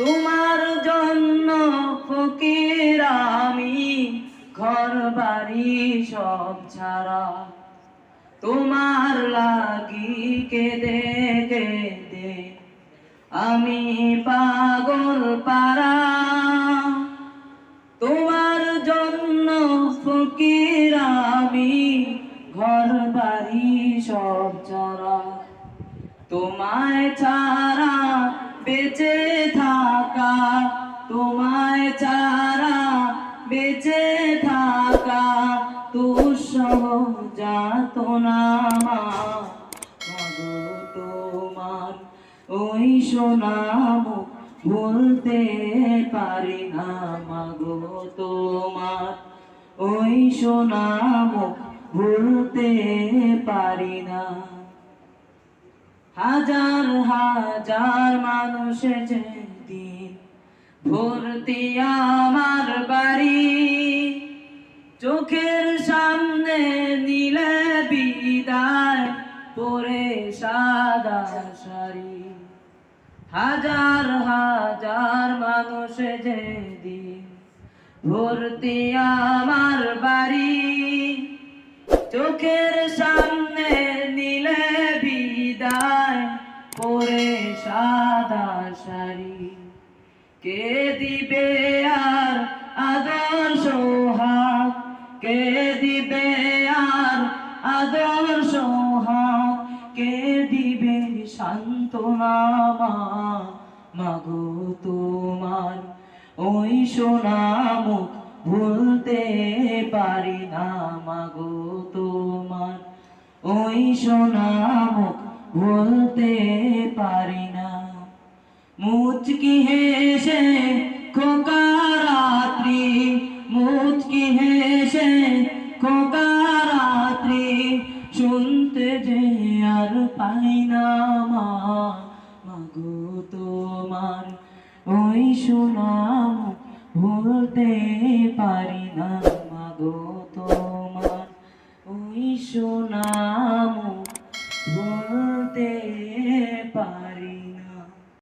তোমার জন্য ফকির আমি, ঘর বাড়ি সব ছাড়া। তোমার লাগি কেঁদে কেঁদে আমি পাগল পারা তোমার জন্য ফকির আমি, ঘর বাড়ি সব ছাড়া। তোমায় ছাড়া বেঁচে বেঁচে থাকা দুঃসহ যাত না তোমার ওই সোনাম ভুলতে পারি না। মাগো তোমার ওই সোনাম ভুলতে পারি না। হাজার হাজার মানুষ যেদিন ভর্তি আমার বাড়ি চোখের সামনে নিলে বিদায়, পরে সাদা শাড়ি। হাজার হাজার মানুষ যেদিন ভর্তি আমার বাড়ি, চোখের সামনে নিলে বিদায়, পরে সাদা শাড়ি। কে দিবে আর আদর্শ আদর্শ কে দিবে সান্ত্বনা মা মাগো তোমার ওই সোনামুখ ভুলতে পারি না। মাগো তোমার ওই সোনামুখ ভুলতে পারি না। মুচকি হেসে শুনতে যে আর পাই না মা। মাগো তোমার ওই সুনাম ভুলতে পারি না। মাগো তোমার ওই সুনাম